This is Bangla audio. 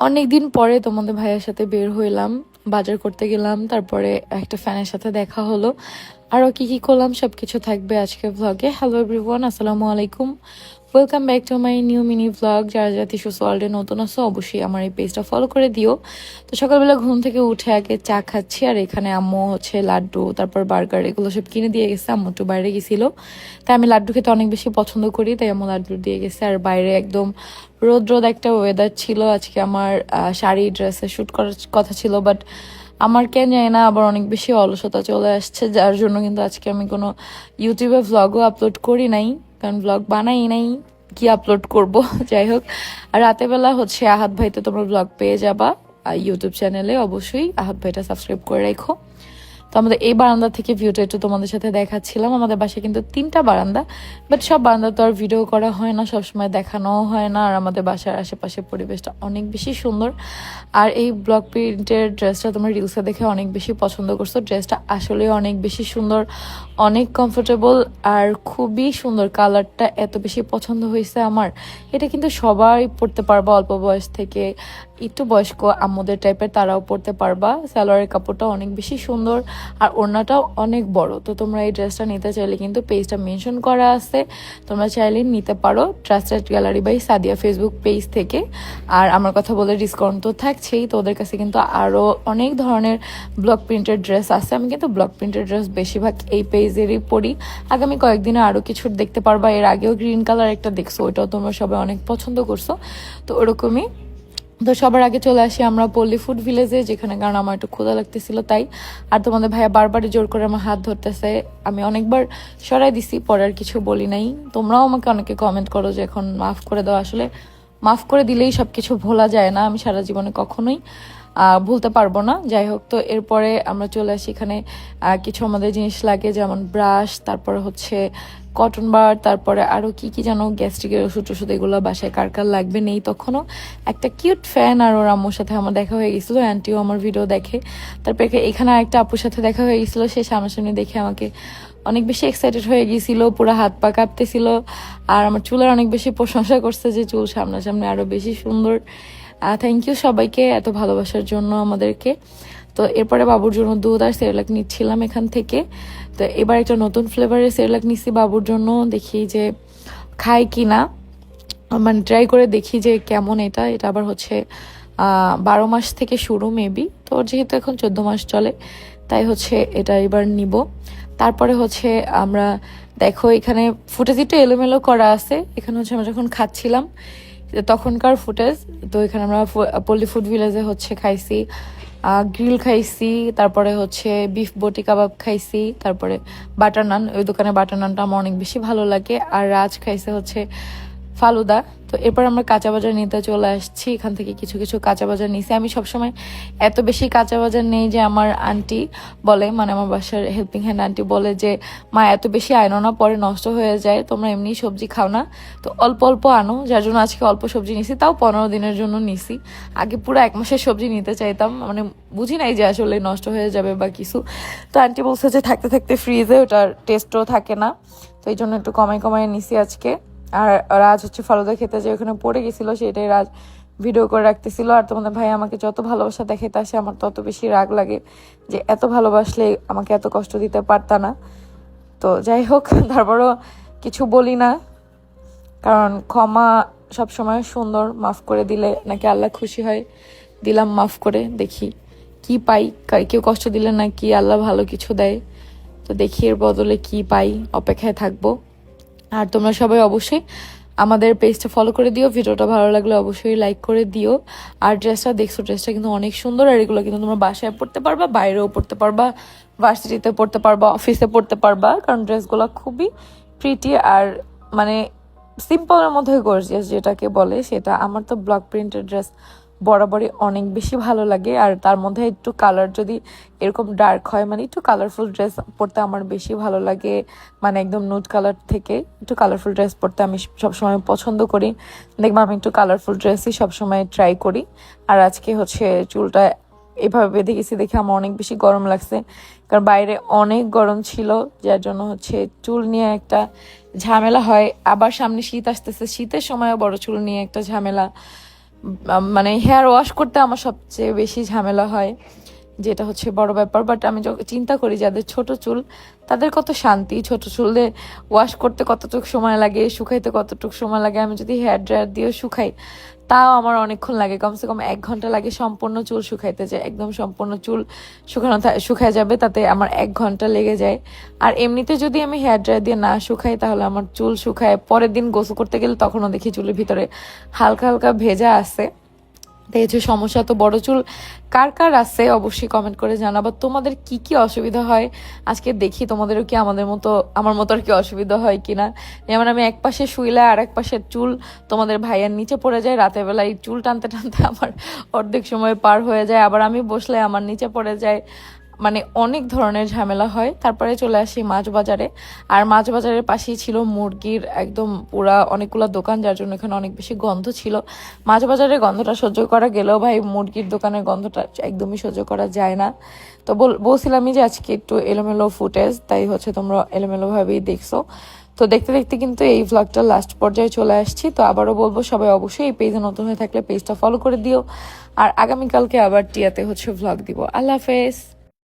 অনেক দিন পরে তোমাদের ভাইয়ের সাথে বের হইলাম, বাজার করতে গেলাম, তারপরে একটা ফ্যানের সাথে দেখা হলো। আরও কি কি করলাম সব কিছু থাকবে আজকে ভ্লগে হ্যালো এভরিওয়ান আসসালামু আলাইকুম। Welcome back to my new mini vlog যারা যারা তিসুস ওয়ার্ল্ডে নতুন আসো অবশ্যই আমার এই পেজটা ফলো করে দিও। তো সকালবেলা ঘুম থেকে উঠে আগে চা খাচ্ছি, আর এখানে আম্মু হচ্ছে লাড্ডু, তারপর বার্গার, এগুলো সব কিনে দিয়ে গেছে। আম্মু একটু বাইরে গেছিল। তাই আমি লাড্ডু খেতে অনেক বেশি পছন্দ করি, তাই আম্মু লাড্ডু দিয়ে গেছে। আর বাইরে একদম রোদ রোদ একটা ওয়েদার ছিল। আজকে আমার শাড়ি ড্রেসে শ্যুট করার কথা ছিল বাট আমার কেন জানি না, আবার অনেক বেশি অলসতা চলে আসছে। যার জন্য কিন্তু আজকে আমি কোনো ইউটিউবে ভ্লগও আপলোড করি নাই। কারণ ব্লগ বানাই নাই, কি আপলোড করব? যাই হোক। আর বেলা হচ্ছে আহাত ভাইতে তোমরা ব্লগ পেয়ে যাবা। ইউটিউব চ্যানেলে অবশ্যই আহাত ভাইটা সাবস্ক্রাইব করে রাখো। তো আমাদের এই বারান্দা থেকে ভিউটা একটু তোমাদের সাথে দেখাচ্ছিলাম। আমাদের বাসায় কিন্তু তিনটা বারান্দা বাট সব বারান্দা তো আর ভিডিও করা হয় না, সবসময় দেখানোও হয় না। আর আমাদের বাসার আশেপাশে পরিবেশটা অনেক বেশি সুন্দর। আর এই ব্লক প্রিন্টের ড্রেসটা তোমরা রিলসে দেখে অনেক বেশি পছন্দ করছ। ড্রেসটা আসলে অনেক বেশি সুন্দর। অনেক কমফোর্টেবল আর খুবই সুন্দর কালারটা এত বেশি পছন্দ হয়েছে আমার। এটা কিন্তু সবাই পড়তে পারবা অল্প বয়স থেকে। একটু বয়স্ক আম্মুদের টাইপের তারাও পড়তে পারবা। সালোয়ারের কাপড়টা অনেক বেশি সুন্দর আর ওড়নাটাও অনেক বড়। তো তোমরা এই ড্রেসটা নিতে চাইলে কিন্তু পেজটা মেনশন করা আছে। তোমরা চাইলে নিতে পারো trusted gallery by Sadia Facebook page থেকে। আর আমার কথা বলে ডিসকাউন্ট তো থাকছেই। তো ওদের কাছে কিন্তু আরও অনেক ধরনের ব্লক প্রিন্টের ড্রেস আছে। আমি কিন্তু ব্লক প্রিন্টের ড্রেস বেশিরভাগ এই পেজেরই পরি আগামী কয়েকদিনে আরও কিছু দেখতে পারবা। এর আগেও গ্রিন কালার একটা দেখছ, ওইটাও তোমরা সবাই অনেক পছন্দ করছ। তো ওরকমই। তো সবার আগে চলে আসি আমরা পল্লী ফুড ভিলেজে যেখানে কারণ আমার একটু ক্ষুধা লাগতেছিল তাই। আর তোমাদের ভাইয়া বারবারই জোর করে আমার হাত ধরতেছে। আমি অনেকবার সরাই দিছি, পরে আর কিছু বলি নাই। তোমরাও আমাকে অনেকে কমেন্ট করো যে এখন মাফ করে দাও। আসলে মাফ করে দিলেই সব কিছু ভোলা যায় না। আমি সারা জীবনে কখনোই ভুলতে পারব না। যাই হোক, তো এরপরে আমরা চলে আসি এখানে কিছু আমাদের জিনিস লাগে, যেমন ব্রাশ তারপরে হচ্ছে কটন বার তারপরে আরও কি কি যেন গ্যাস্ট্রিকের ওষুধ টষুধ এগুলো বাসায় কার কার লাগবে নেই তখনও। একটা কিউট ফ্যান আর ওর আম্মুর সাথে আমার দেখা হয়ে গেছিল অ্যান্টিও আমার ভিডিও দেখে। তারপরে এখা- এখানে একটা আপুর সাথে দেখা হয়ে গেছিল, সে সামনাসামনি দেখে আমাকে অনেক বেশি এক্সাইটেড হয়ে গিয়েছিল পুরো হাত পা কাঁপতেছিল। আর আমার চুলের অনেক বেশি প্রশংসা করছে যে চুল সামনাসামনি আরও বেশি সুন্দর। থ্যাংক ইউ সবাইকে এত ভালোবাসার জন্য আমাদেরকে। তো এরপরে বাবুর জন্য দুধ আর সেরেলাক নিচ্ছিলাম এখান থেকে। তো এবার একটা নতুন ফ্লেভারের সেরেলাক নিচ্ছি বাবুর জন্য, দেখি যে খায় কি না মানে ট্রাই করে দেখি যে কেমন এটা। এটা আবার হচ্ছে বারো মাস থেকে শুরু মেবি তো যেহেতু এখন চোদ্দ মাস চলে, তাই হচ্ছে এটা এবার নিব। তারপরে হচ্ছে আমরা, দেখো এখানে ফুটেজ একটু এলোমেলো করা আছে। এখানে হচ্ছে আমরা যখন খাচ্ছিলাম তখনকার ফুটেজ, তো এখানে আমরা পল্লি ফুড ভিলেজে হচ্ছে খাইছি গ্রিল খাইছি, তারপরে হচ্ছে বিফ বটি কাবাব খাইছি, তারপরে বাটার নান, ওই দোকানে বাটার নানটা আমার অনেক বেশি ভালো লাগে, আর রাজ খাইছে হচ্ছে ফালুদা। তো এরপর আমরা কাঁচা বাজার নিতে চলে আসছি। এখান থেকে কিছু কিছু কাঁচা বাজার নিয়েছি আমি সবসময় এত বেশি কাঁচা বাজার নেই যে আমার আন্টি বলে মানে আমার বাসার হেল্পিং হ্যান্ড আন্টি বলে যে, মা, এত বেশি আনো না পরে নষ্ট হয়ে যায়। তোমরা এমনি সবজি খাও না। তো অল্প অল্প আনো, যার জন্য আজকে অল্প সবজি নিছি। তাও পনেরো দিনের জন্য নিছি। আগে পুরো এক মাসের সবজি নিতে চাইতাম। মানে বুঝি নাই যে আসলে নষ্ট হয়ে যাবে বা কিছু। তো আন্টি বলছে যে, থাকতে থাকতে ফ্রিজে ওটার টেস্টও থাকে না। তো এই জন্য একটু কমাই কমাই নিছি আজকে। আর রাজ হচ্ছে ফালুদা খেতে যে ওখানে পড়ে গেছিল, সেটাই রাজ ভিডিও করে রাখতেছিল। আর তোমাদের ভাই আমাকে যত ভালোবাসা দেখাইতে আসে আমার তত বেশি রাগ লাগে যে এত ভালোবাসলে আমাকে এত কষ্ট দিতে পারতা না। তো যাই হোক, তারপরও কিছু বলি না। কারণ ক্ষমা সব সময় সুন্দর, মাফ করে দিলে নাকি আল্লাহ খুশি হয়। দিলাম, মাফ করে দেখি কি পাই। কেউ কষ্ট দিলে নাকি আল্লাহ ভালো কিছু দেয়। তো দেখি এর বদলে কি পাই, অপেক্ষায় থাকব। আর তোমরা সবাই অবশ্যই আমাদের পেজটা ফলো করে দিও। ভিডিওটা ভালো লাগলে অবশ্যই লাইক করে দিও। আর ড্রেসটা দেখছ ড্রেসটা কিন্তু অনেক সুন্দর আর এগুলো কিন্তু তোমরা বাসায় পড়তে পারবা, বাইরেও পড়তে পারবা ভার্সিটিতে পড়তে পারবা অফিসে পড়তে পারবা, কারণ ড্রেসগুলো খুবই প্রিটি আর মানে সিম্পলের মধ্যে গর্জিয়াস যেটাকে বলে, সেটা আমার তো ব্লক প্রিন্টের ড্রেস বরাবরই অনেক বেশি ভালো লাগে। আর তার মধ্যে একটু কালার যদি এরকম ডার্ক হয় মানে একটু কালারফুল ড্রেস পরতে আমার বেশি ভালো লাগে। মানে একদম নুট কালার থেকে একটু কালারফুল ড্রেস পরতে আমি সবসময় পছন্দ করি। দেখব আমি একটু কালারফুল ড্রেসই সবসময় ট্রাই করি। আর আজকে হচ্ছে চুলটা এভাবে বেঁধে গেছি দেখে আমার অনেক বেশি গরম লাগছে। কারণ বাইরে অনেক গরম ছিল, যার জন্য হচ্ছে চুল নিয়ে একটা ঝামেলা হয়। আবার সামনে শীত আসতেছে, শীতের সময়ও বড় চুল নিয়ে একটা ঝামেলা। মানে হেয়ার ওয়াশ করতে আমার সবচেয়ে বেশি ঝামেলা হয়। যেটা হচ্ছে বড় ব্যাপার বাট আমি চিন্তা করি যাদের ছোট চুল, তাদের কত শান্তি। ছোট চুলে ওয়াশ করতে কতটুকু সময় লাগে, শুকাইতে কতটুকু সময় লাগে, আমি যদি হেয়ার ড্রায়ার দিয়ে শুকাই, তাও আমার অনেকক্ষণ লাগে। কমসে কম এক ঘণ্টা লাগে সম্পূর্ণ চুল শুকাইতে যায়। একদম সম্পূর্ণ চুল শুকানো শুকায় যাবে, তাতে আমার এক ঘণ্টা লেগে যায়। আর এমনিতে যদি আমি হেয়ার ড্রায়ার দিয়ে না শুকাই, তাহলে আমার চুল শুকায়। পরের দিন গোসল করতে গেলে তখনও দেখি চুলের ভিতরে হালকা হালকা ভেজা আছে। যে সমস্যা তো বড় চুল, কার কার আছে অবশ্যই কমেন্ট করে জানাব। তোমাদের কি কি অসুবিধা হয়? আজকে দেখি তোমাদেরও কি আমাদের মতো, আমার মতো আর কি অসুবিধা হয় কিনা। যেমন আমি এক পাশে শুইলে আর এক পাশের চুল তোমাদের ভাইয়ের নিচে পড়ে যায়, রাতের বেলায় চুল টানতে টানতে আমার অর্ধেক সময় পার হয়ে যায়। আবার আমি বসলে আমার নিচে পড়ে যায়। মানে অনেক ধরনের ঝামেলা হয়। তারপরে চলে আসি মাছ বাজারে আর মাছ বাজারের পাশেই ছিল মুরগির একদম পুরা অনেকগুলো দোকান, যার জন্য এখানে অনেক বেশি গন্ধ ছিল। মাছ বাজারের গন্ধটা সহ্য করা গেলেও ভাই মুরগির দোকানের গন্ধটা একদমই সহ্য করা যায় না। তো বল- বলছিলামই যে আজকে একটু এলোমেলো ফুটেজ, তাই হচ্ছে তোমরা এলোমেলো ভাবেই দেখছ। তো দেখতে দেখতে কিন্তু এই ভ্লগটা লাস্ট পর্যায়ে চলে আসছি। তো আবারও বলব, সবাই অবশ্যই এই পেজে নতুন হয়ে থাকলে পেজটা ফলো করে দিও। আর আগামীকালকে আবার টিয়াতে হচ্ছে ভ্লগ দিব। আল্লাহ হাফেজ।